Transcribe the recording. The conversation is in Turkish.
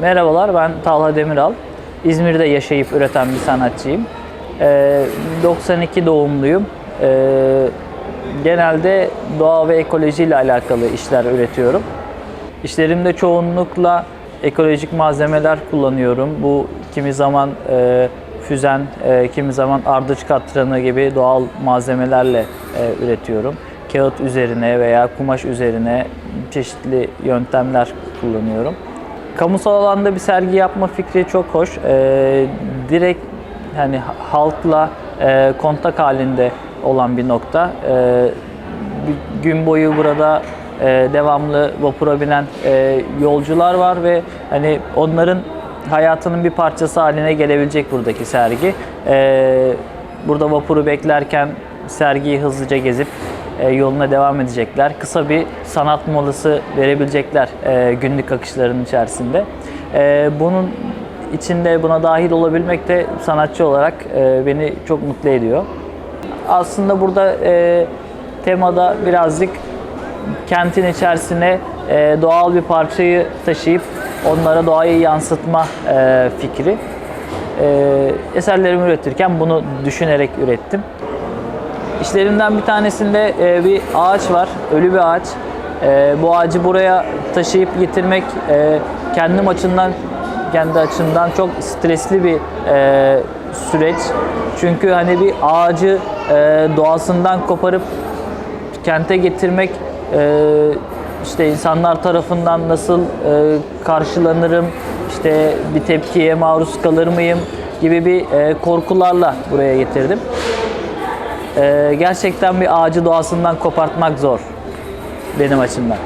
Merhabalar, ben Talha Demiral. İzmir'de yaşayıp üreten bir sanatçıyım. Ee, 92 doğumluyum. Ee, genelde doğa ve ekoloji ile alakalı işler üretiyorum. İşlerimde çoğunlukla ekolojik malzemeler kullanıyorum. Bu kimi zaman e, füzen, e, kimi zaman ardıç katranı gibi doğal malzemelerle e, üretiyorum. Kağıt üzerine veya kumaş üzerine çeşitli yöntemler kullanıyorum. Kamusal alanda bir sergi yapma fikri çok hoş. E, direkt hani halkla e, kontak halinde olan bir nokta. E, bir gün boyu burada e, devamlı vapura binen e, yolcular var ve hani onların hayatının bir parçası haline gelebilecek buradaki sergi. E, burada vapuru beklerken sergiyi hızlıca gezip yoluna devam edecekler. Kısa bir sanat molası verebilecekler e, günlük akışlarının içerisinde. E, bunun içinde buna dahil olabilmek de sanatçı olarak e, beni çok mutlu ediyor. Aslında burada e, temada birazcık kentin içerisine e, doğal bir parçayı taşıyıp onlara doğayı yansıtma e, fikri. E, eserlerimi üretirken bunu düşünerek ürettim. İşlerimden bir tanesinde e, bir ağaç var, ölü bir ağaç. E, bu ağacı buraya taşıyıp getirmek e, kendim açımdan kendi açımdan çok stresli bir e, süreç. Çünkü hani bir ağacı e, doğasından koparıp kente getirmek e, işte insanlar tarafından nasıl e, karşılanırım, işte bir tepkiye maruz kalır mıyım gibi bir e, korkularla buraya getirdim. E, gerçekten bir ağacı doğasından kopartmak zor benim açımdan.